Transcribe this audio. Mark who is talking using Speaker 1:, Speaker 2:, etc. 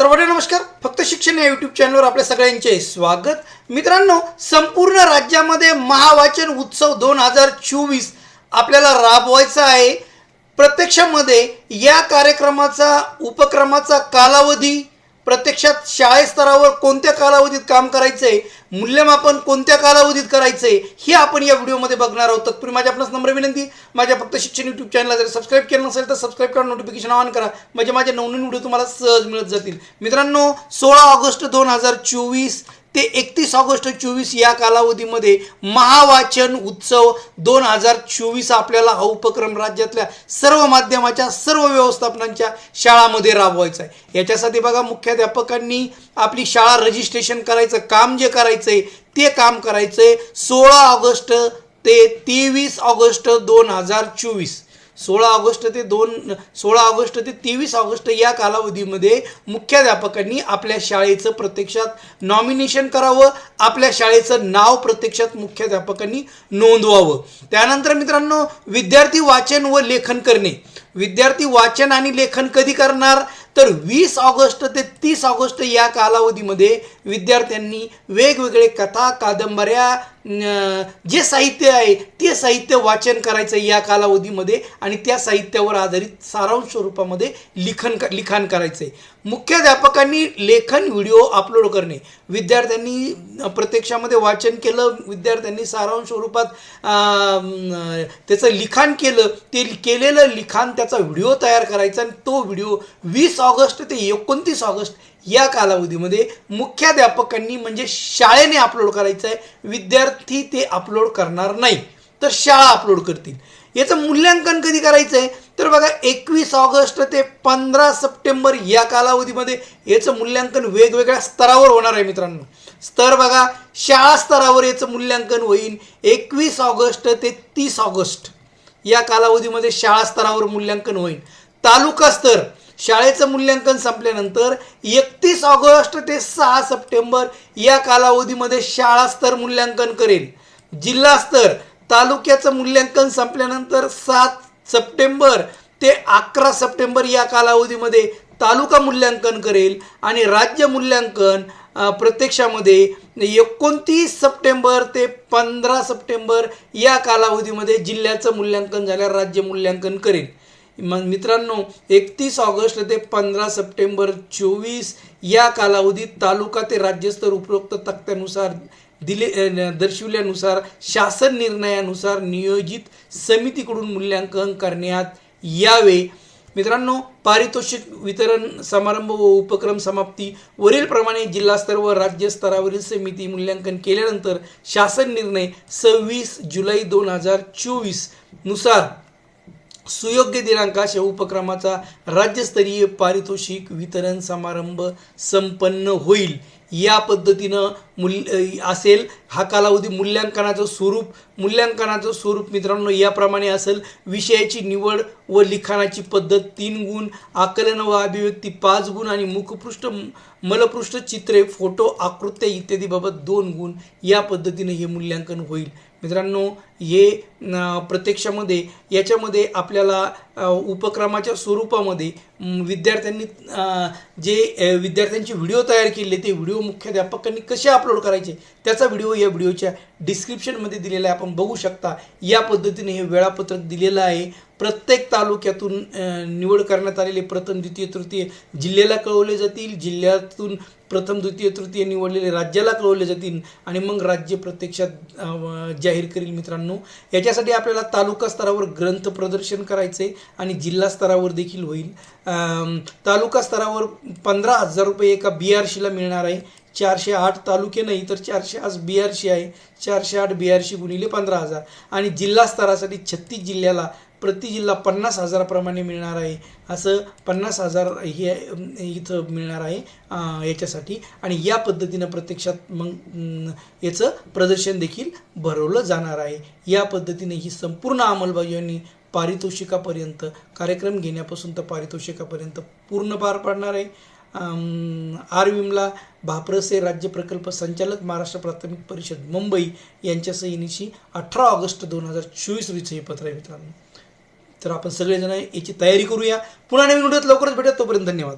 Speaker 1: सर्वांना नमस्कार. फक्त शिक्षण या यूट्यूब चॅनलवर आपल्या सगळ्यांचे स्वागत. मित्रांनो संपूर्ण राज्यामध्ये महावाचन उत्सव दोन हजार चोवीस आपल्याला राबवायचा आहे. प्रत्यक्षामध्ये या कार्यक्रमाचा उपक्रमाचा कालावधी प्रत्यक्षात शाळेस्तरावर कोणत्या कालावधीत काम करायचंय मूल्यमापन कोणत्या कालावधीत करायचंय हे आपण या व्हिडिओमध्ये बघणार आहोत. तत्पूर्वी माझ्या आपणास नम्र विनंती माझ्या फक्त शिक्षण यूट्यूब चॅनलला जर सबस्क्राईब केलं नसेल तर सबस्क्राईब करा नोटिफिकेशन ऑन करा. म्हणजे माझे नवनवीन व्हिडिओ तुम्हाला सहज मिळत जातील. मित्रांनो सोळा ऑगस्ट दोन हजार चोवीस ते एकतीस ऑगस्ट चोवीस या कालावधीमध्ये महावाचन उत्सव दोन हजार चोवीस आपल्याला हा उपक्रम राज्यातल्या सर्व माध्यमाच्या सर्व व्यवस्थापनांच्या शाळामध्ये राबवायचा आहे. याच्यासाठी बघा मुख्याध्यापकांनी आपली शाळा रजिस्ट्रेशन करायचं काम जे करायचंय ते काम करायचंय सोळा ऑगस्ट ते तेवीस ऑगस्ट दोन हजार चोवीस. सोळा ऑगस्ट ते दोन सोळा ऑगस्ट ते तेवीस ऑगस्ट या कालावधीमध्ये मुख्याध्यापकांनी आपल्या शाळेचं प्रत्यक्षात नॉमिनेशन करावं आपल्या शाळेचं नाव प्रत्यक्षात मुख्याध्यापकांनी नोंदवावं. त्यानंतर मित्रांनो विद्यार्थी वाचन व लेखन करणे. विद्यार्थी वाचन आणि लेखन कधी करणार? तर वीस ऑगस्ट ते तीस ऑगस्ट या कालावधीमध्ये विद्यार्थ्यांनी वेगवेगळे कथा कादंबऱ्या जे साहित्य आहे ते साहित्य वाचन करायचं या कालावधीमध्ये आणि त्या साहित्यावर आधारित सारांश स्वरूपामध्ये लिखन लिखाण करायचं आहे मुख्याध्यापकांनी लेखन व्हिडिओ अपलोड करणे. विद्यार्थ्यांनी प्रत्यक्षामध्ये वाचन केलं विद्यार्थ्यांनी सारांश स्वरूपात त्याचं लिखाण केलं. ते केलेलं लिखाण त्याचा व्हिडिओ तयार करायचा आणि तो व्हिडिओ वीस ऑगस्ट ते एकोणतीस ऑगस्ट या कालावधीमध्ये मुख्याध्यापकांनी म्हणजे शाळेने अपलोड करायचं आहे विद्यार्थी ते अपलोड करणार नाही. तर शाळा अपलोड करतील. याचं मूल्यांकन कधी करायचं आहे तर बघा एकवीस ऑगस्ट ते पंधरा सप्टेंबर या कालावधीमध्ये याचं मूल्यांकन वेगवेगळ्या स्तरावर होणार आहे मित्रांनो. स्तर बघा शाळा स्तरावर याचं मूल्यांकन होईल. एकवीस ऑगस्ट ते तीस ऑगस्ट या कालावधीमध्ये शाळा स्तरावर मूल्यांकन होईल. तालुका स्तर शाळेचं मूल्यांकन संपल्यानंतर एकतीस ऑगस्ट ते सहा सप्टेंबर या कालावधीमध्ये शाळा स्तर मूल्यांकन करेल. जिल्हा स्तर तालुक्याचं मूल्यांकन संपल्यानंतर सात सप्टेंबर ते अकरा सप्टेंबर या कालावधीमध्ये तालुका मूल्यांकन करेल आणि राज्य मूल्यांकन प्रत्यक्षामध्ये एकोणतीस सप्टेंबर ते पंधरा सप्टेंबर या कालावधीमध्ये जिल्ह्याचं मूल्यांकन झाल्यावर राज्य मूल्यांकन करेल. मग मित्रांनो एकतीस ऑगस्ट ते पंधरा सप्टेंबर चोवीस या कालावधीत तालुका ते राज्यस्तर उपरोक्त तक्त्यानुसार दिले दर्शविल्यानुसार शासन निर्णयानुसार नियोजित समितीकडून मूल्यांकन करण्यात यावे. मित्रांनो पारितोषिक वितरण समारंभ व उपक्रम समाप्ती वरीलप्रमाणे जिल्हास्तर व राज्यस्तरावरील समिती मूल्यांकन केल्यानंतर शासन निर्णय सव्वीस जुलै दोन हजार चोवीसनुसार सुयोग्य दिनांक अशा उपक्रमाचा राज्यस्तरीय पारितोषिक वितरण समारंभ संपन्न होईल. या पद्धतीनं मूल्य असेल हा कालावधी मूल्यांकनाचं स्वरूप मूल्यांकनाचं स्वरूप मित्रांनो याप्रमाणे असेल. विषयाची निवड व लिखाणाची पद्धत तीन गुण आकलन व अभिव्यक्ती पाच गुण आणि मुखपृष्ठ मलपृष्ठ चित्रे फोटो आकृत्या इत्यादीबाबत दोन गुण. या पद्धतीने हे मूल्यांकन होईल. मित्रांनो हे प्रत्यक्षामध्ये याच्यामध्ये आपल्याला उपक्रमाच्या स्वरूपामध्ये विद्यार्थ्यांनी जे विद्यार्थ्यांचे व्हिडिओ तयार केले ते व्हिडिओ मुख्याध्यापकांनी कसे अपलोड करायचे त्याचा व्हिडिओ या व्हिडिओच्या डिस्क्रिप्शनमध्ये दिलेला आहे. आपण बघू शकता या पद्धतीने हे वेळापत्रक दिलेलं आहे. प्रत्येक तालुक्यातून निवड करण्यात आलेले प्रथम द्वितीय तृतीय जिल्ह्याला कळवले जातील. जिल्ह्यातून प्रथम द्वितीय तृतीय निवडलेले राज्याला कळवले जातील. आणि मग राज्य प्रत्यक्षात जाहीर करील मित्रांनो. याच्यासाठी आपल्याला तालुका स्तरावर ग्रंथ प्रदर्शन करायचे आणि जिल्हा स्तरावर देखील होईल. तालुका स्तरावर पंधरा हजार रुपये एका बी आर सीला मिळणार आहे. चारशे आठ तालुके नाही तर चारशे आज बी आहे. चारशे आठ बी गुणिले पंधरा हजार. आणि जिल्हा स्तरासाठी छत्तीस जिल्ह्याला प्रति जिल्हा पन्नास हजाराप्रमाणे मिळणार आहे. असं पन्नास हजार हे इथं मिळणार आहे याच्यासाठी. आणि या पद्धतीनं प्रत्यक्षात मग याचं प्रदर्शन देखील भरवलं जाणार आहे. या पद्धतीने ही संपूर्ण अंमलबजावणी पारितोषिकापर्यंत कार्यक्रम घेण्यापासून तर पारितोषिकापर्यंत पूर्ण पार पाडणार आहे. आर विमला भापरसे राज्य प्रकल्प संचालक महाराष्ट्र प्राथमिक परिषद मुंबई यांच्या सहीनिशी अठरा ऑगस्ट दोन हजार चोवीस रोजीचं हे पत्र आहे मित्रांनो. तर आपण सगळेजण याची तयारी करूया. पुन्हा नवीन व्हिडिओत लवकरच भेटूया. तोपर्यंत धन्यवाद.